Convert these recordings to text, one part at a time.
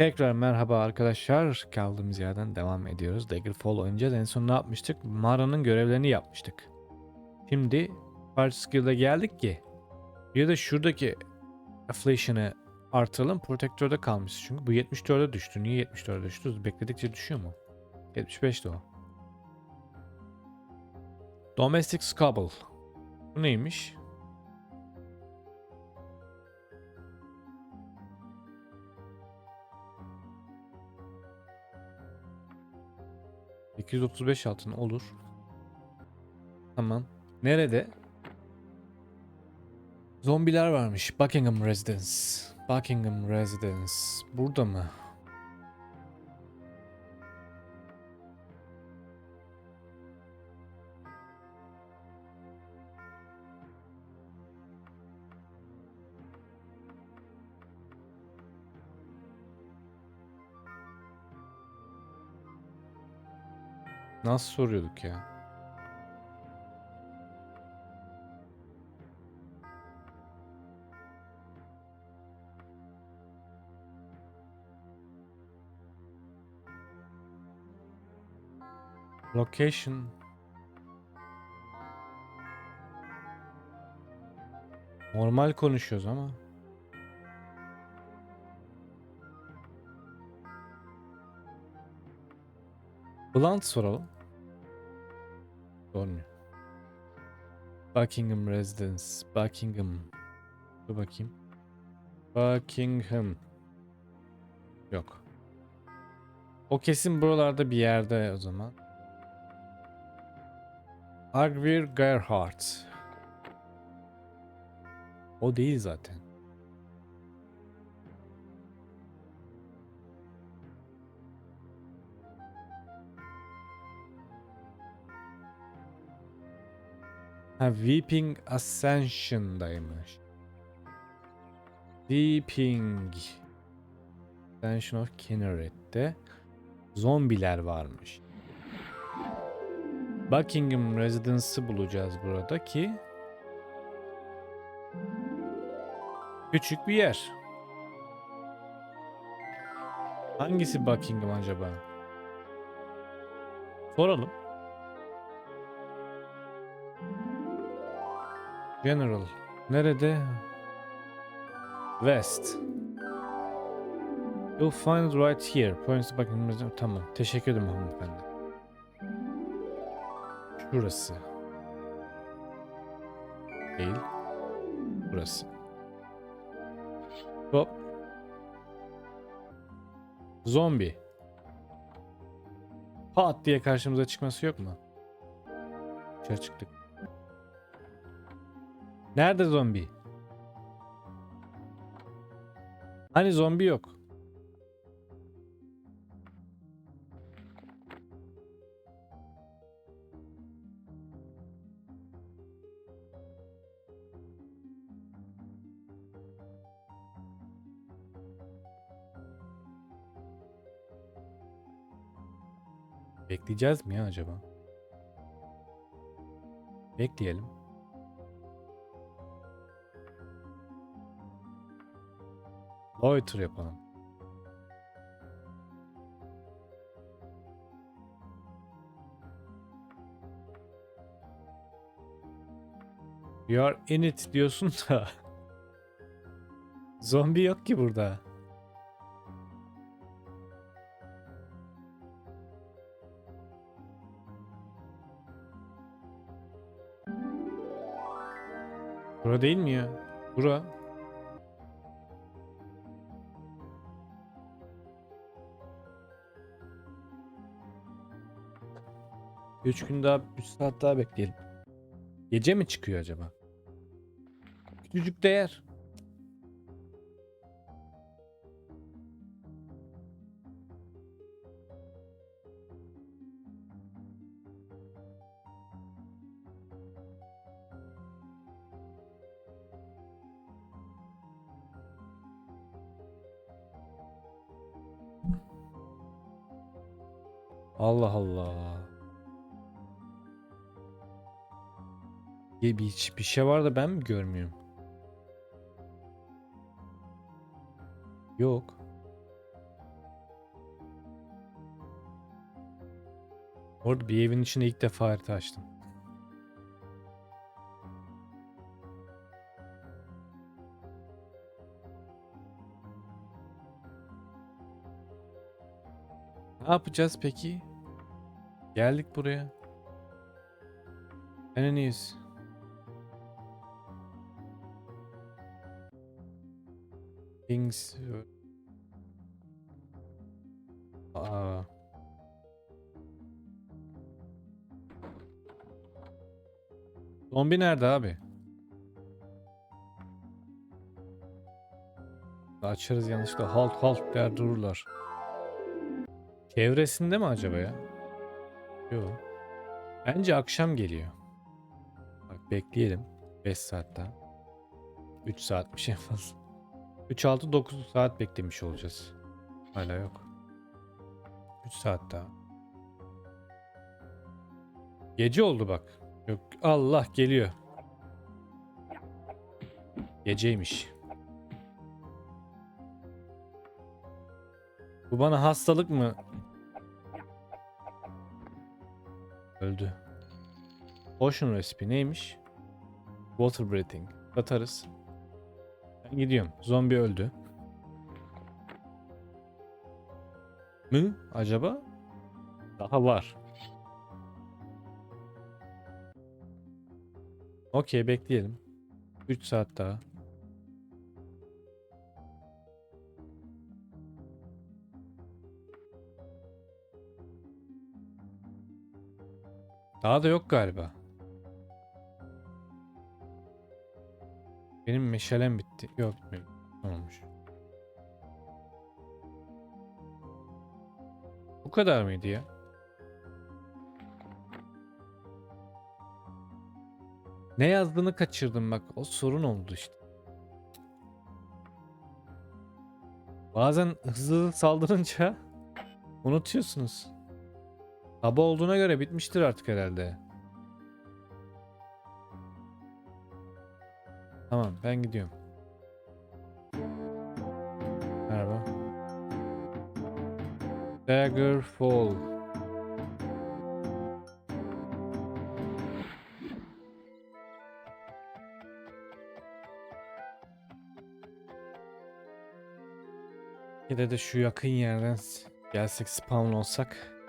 Tekrar merhaba arkadaşlar. Kaldığımız yerden devam ediyoruz. Daggerfall oynayacağız. En son ne yapmıştık? Mağaranın görevlerini yapmıştık. Şimdi Party Skill'da geldik ki bir de şuradaki Affliction'ı artıralım. Protector'da kalmış çünkü. Bu 74'e düştü. Niye 74'e düştü? Bekledikçe düşüyor mu? 75'ti o. Domestic Scabble. Bu neymiş? ...235 altın olur. Tamam. Nerede? Zombiler varmış. Buckingham Residence. Buckingham Residence. Burada mı? Nasıl soruyorduk ya? Location. Normal konuşuyoruz ama. Blunt soralım. Sormuyor. Buckingham Residence. Buckingham. Dur bakayım. Buckingham. Yok. O kesin buralarda bir yerde o zaman. Agvir Gerhardt. O değil zaten. Ha Weeping Ascension'daymış. Weeping Ascension of Kinneret'te zombiler varmış. Buckingham Residence'ı bulacağız burada ki küçük bir yer. Hangisi Buckingham acaba? Soralım. General. Nerede? West. You'll find it right here. Points Residence. Tamam. Teşekkür ederim hanımefendi. Şurası. Değil. Burası. Hop. Zombi. Pat diye karşımıza çıkması yok mu? Dışarı çıktık. Nerede zombi? Hani zombi yok? Bekleyeceğiz mi ya acaba? Bekleyelim. Loiter yapalım. You are in it diyorsun da. Zombi yok ki burada. Bura değil mi ya? Bura. Üç gün daha, üç saat daha bekleyelim. Gece mi çıkıyor acaba? Küçücük değer. Allah Allah. Bir, bir, şey var da ben mi görmüyorum? Yok. Orada bir evin içinde ilk defa harita açtım. Ne yapacağız peki? Geldik buraya. Enemies. Things. Aa. Zombi nerede abi? Açarız yanlışlıkla halt halt der dururlar. Çevresinde mi acaba ya? Yok. Bence akşam geliyor. Bak bekleyelim. 5 saat daha. 3 saatmiş en fazla. 3 6 9 saat beklemiş olacağız. Hala yok. 3 saat daha. Gece oldu bak. Yok Allah geliyor. Geceymiş. Bu bana hastalık mı? Öldü. Ocean recipe neymiş? Water breathing. Katarız. Ben gidiyorum. Zombi öldü. Mı acaba? Daha var. Okey bekleyelim. 3 saat daha. Daha da yok galiba. Benim meşalem bitti. Yok bitmiyor. Olmuş. Bu kadar mıydı ya? Ne yazdığını kaçırdım bak. O sorun oldu işte. Bazen hızlı saldırınca unutuyorsunuz. Sabah olduğuna göre bitmiştir artık herhalde. Tamam ben gidiyorum. Merhaba. Daggerfall. Yine de şu yakın yerden gelsek spawn olsak.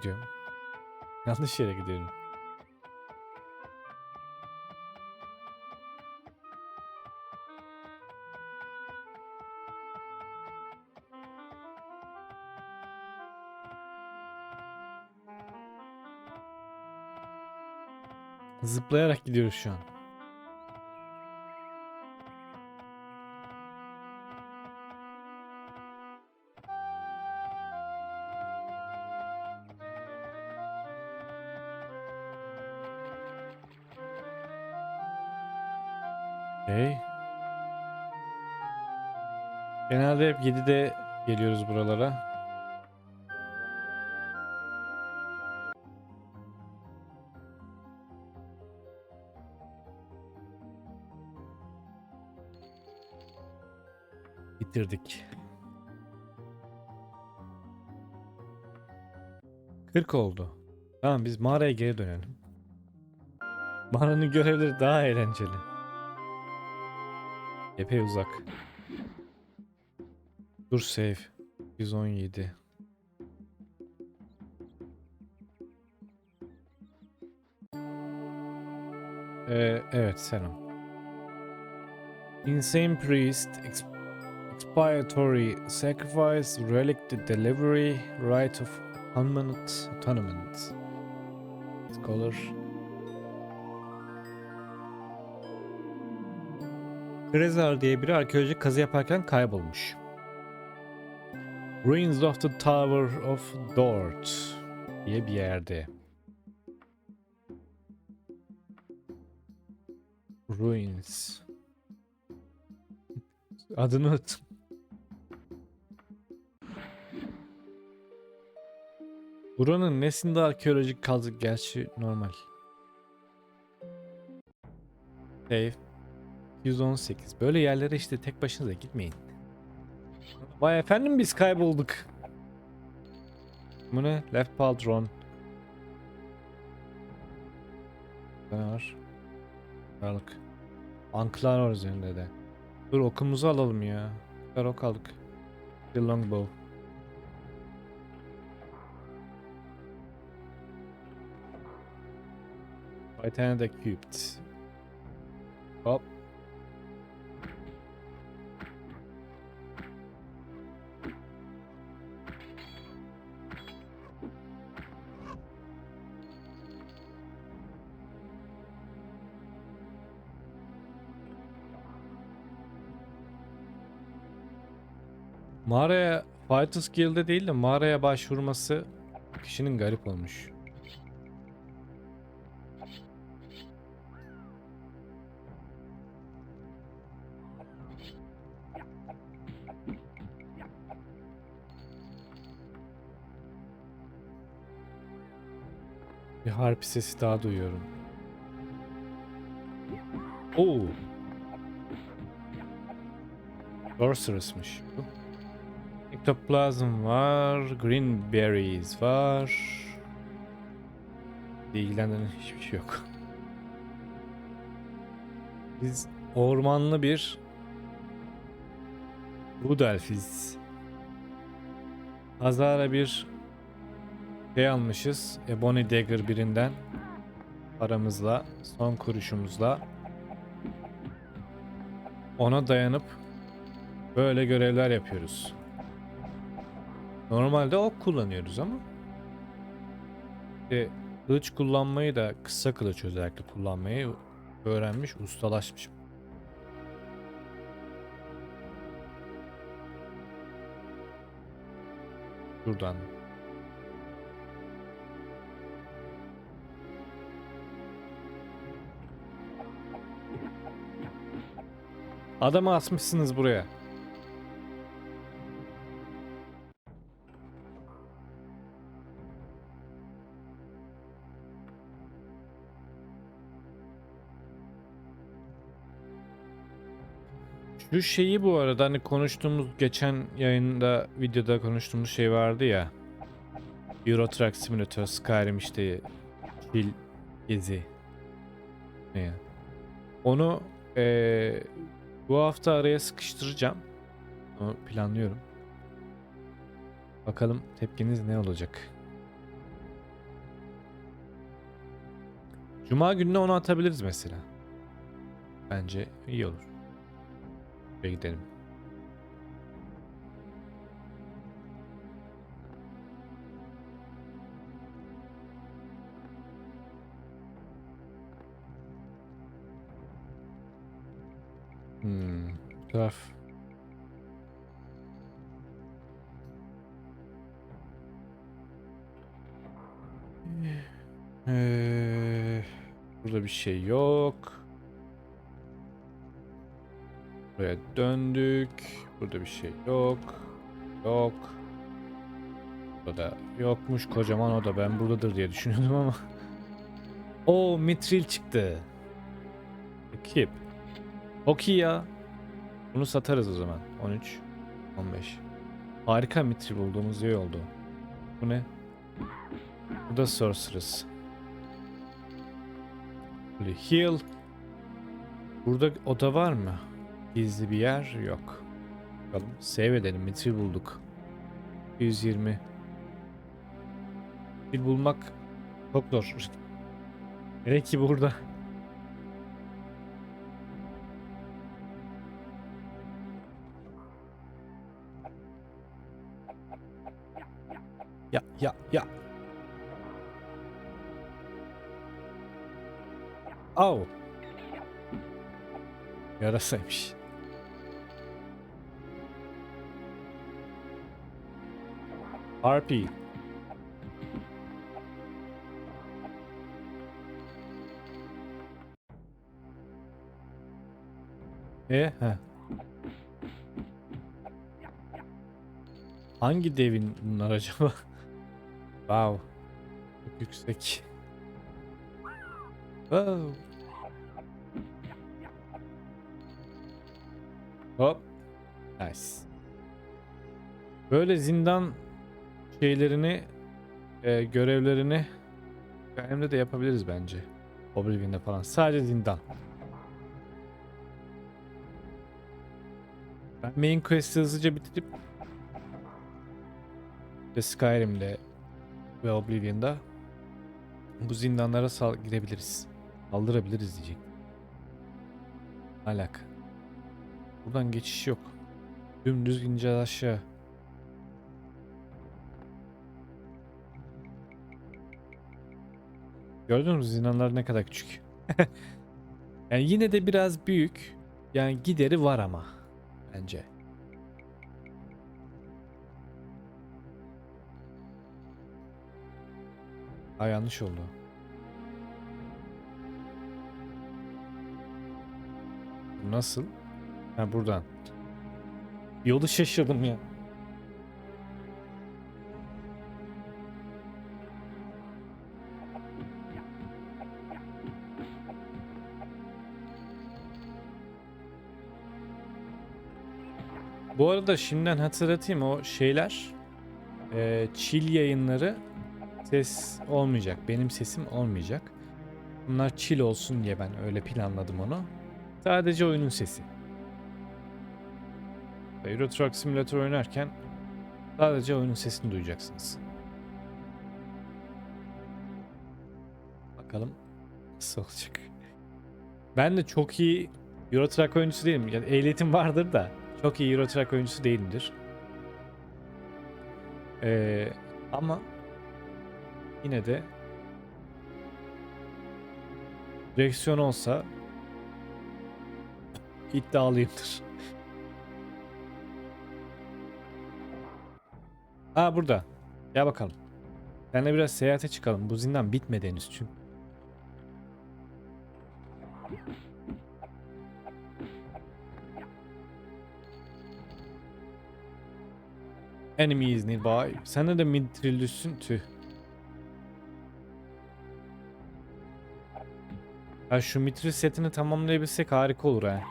Gidiyorum? Yanlış yere gidiyorum. Zıplayarak gidiyoruz şu an. Genelde hep 7'de geliyoruz buralara. Bitirdik. 40 oldu. Tamam biz mağaraya geri dönelim. Mağaranın görevleri daha eğlenceli. Epey uzak. Dur save. 117. Ee, evet selam. Insane Priest ex- Expiatory Sacrifice Relic Delivery Right of Atonement Atonement Scholar Krezar diye biri arkeolojik kazı yaparken kaybolmuş. Ruins of the Tower of Dort diye bir yerde. Ruins. Adını unuttum. Buranın nesinde arkeolojik kazık gerçi normal. Save 118. Böyle yerlere işte tek başınıza gitmeyin. Vay efendim biz kaybolduk. Bu ne? Left patron. Ne var? Sağlık. Anklar var üzerinde de. Dur okumuzu alalım ya. Kadar ok aldık. The longbow. De cubed. Hop. Mağaraya Fighters Guild'e değil de mağaraya başvurması kişinin garip olmuş. Bir harp sesi daha duyuyorum. Oo. Sorceress'mış bu. Ectoplasm var. Green berries var. İlgilendiren hiçbir şey yok. Biz ormanlı bir Rudolfiz. Pazara bir şey almışız. Ebony Dagger birinden. Paramızla, son kuruşumuzla. Ona dayanıp böyle görevler yapıyoruz. Normalde ok kullanıyoruz ama işte kılıç kullanmayı da kısa kılıç özellikle kullanmayı öğrenmiş, ustalaşmış. Buradan. Adamı asmışsınız buraya. Şu şeyi bu arada hani konuştuğumuz geçen yayında videoda konuştuğumuz şey vardı ya. Euro Truck Simulator Skyrim işte Chill gezi. Ne ya? Onu eee, bu hafta araya sıkıştıracağım. Onu planlıyorum. Bakalım tepkiniz ne olacak. Cuma gününe onu atabiliriz mesela. Bence iyi olur. Şuraya gidelim. Hmm, taraf. Ee, burada bir şey yok. Buraya döndük. Burada bir şey yok. Yok. Burada yokmuş kocaman o da ben buradadır diye düşünüyordum ama. O mitril çıktı. Ekip. Çok iyi ya. Bunu satarız o zaman. 13, 15. Harika mitril bulduğumuz iyi oldu. Bu ne? Bu da sorceress. Heal. Burada oda var mı? Gizli bir yer yok. Bakalım. Save edelim. Mitril bulduk. 120. Mitril bulmak çok zor. Gerek ki burada. Ya ya ya. Au. Yarasaymış. Harpy. E he. Hangi devin bunlar acaba? wow. Çok yüksek. Wow. Hop. Nice. Böyle zindan şeylerini, e, görevlerini Skyrim'de de yapabiliriz bence. Oblivion'da falan. Sadece zindan. Ben main quest'i hızlıca bitirip de Skyrim'de ve Oblivion'da bu zindanlara sal girebiliriz. Saldırabiliriz diyecek. Alak. Buradan geçiş yok. Dümdüz ince aşağı. Gördünüz mü zindanlar ne kadar küçük. yani yine de biraz büyük. Yani gideri var ama bence. Ha yanlış oldu. Nasıl? Ha buradan. Yolu şaşırdım ya. Bu arada şimdiden hatırlatayım o şeyler e, chill yayınları ses olmayacak. Benim sesim olmayacak. Bunlar chill olsun diye ben öyle planladım onu. Sadece oyunun sesi. Euro Truck Simulator oynarken sadece oyunun sesini duyacaksınız. Bakalım nasıl olacak. Ben de çok iyi Euro Truck oyuncusu değilim. Yani ehliyetim vardır da çok iyi Euro oyuncusu değilimdir. Ee, ama yine de direksiyon olsa iddialıyımdır. Aa burada. Gel bakalım. Seninle biraz seyahate çıkalım. Bu zindan bitmedi henüz çünkü. Enemy is nearby. Sen de midrillüsün tüh. Ha şu mitril setini tamamlayabilsek harika olur ha.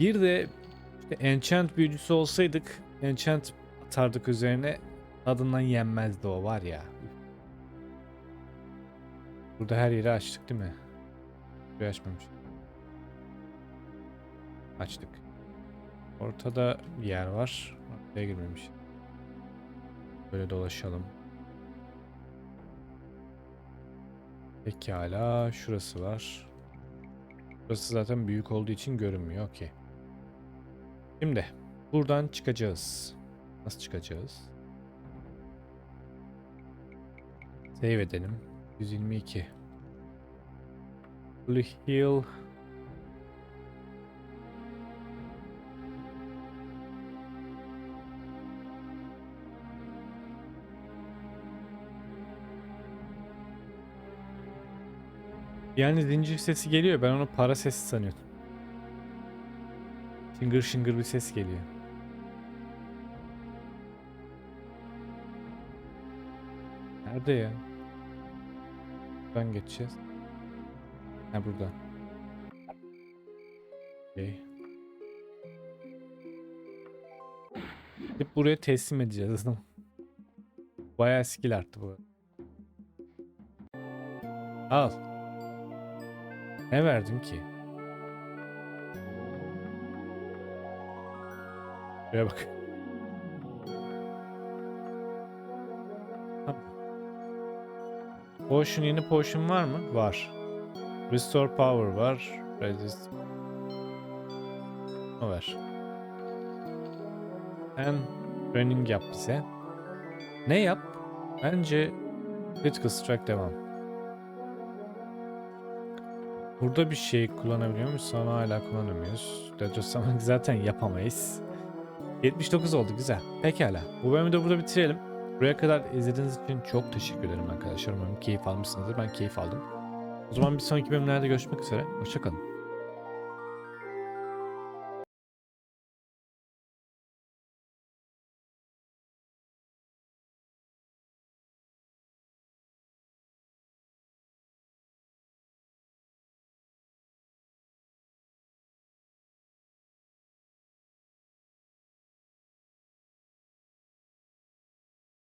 Bir de işte enchant büyücüsü olsaydık enchant atardık üzerine tadından yenmezdi o var ya. Burada her yeri açtık değil mi? Burayı açmamış. Açtık. Ortada bir yer var. Ortaya girmemiş. Böyle dolaşalım. Pekala şurası var. Burası zaten büyük olduğu için görünmüyor ki. Şimdi buradan çıkacağız. Nasıl çıkacağız? Save edelim. 122. Blue Hill. Yani zincir sesi geliyor. Ben onu para sesi sanıyordum. Şıngır şıngır bir ses geliyor. Nerede ya? Buradan geçeceğiz. Ha burada. Okay. Hep buraya teslim edeceğiz. Bayağı skill arttı bu. Al. Ne verdin ki? Şuraya bak. Potion yeni potion var mı? Var. Restore power var. Resist. O var. Sen training yap bize. Ne yap? Bence critical strike devam. Burada bir şey kullanabiliyor muyuz? Sonra hala kullanamıyoruz. Dead zaten yapamayız. 79 oldu güzel. Pekala. Bu bölümü de burada bitirelim. Buraya kadar izlediğiniz için çok teşekkür ederim arkadaşlar. Umarım keyif almışsınızdır. Ben keyif aldım. O zaman bir sonraki bölümlerde görüşmek üzere. Hoşçakalın.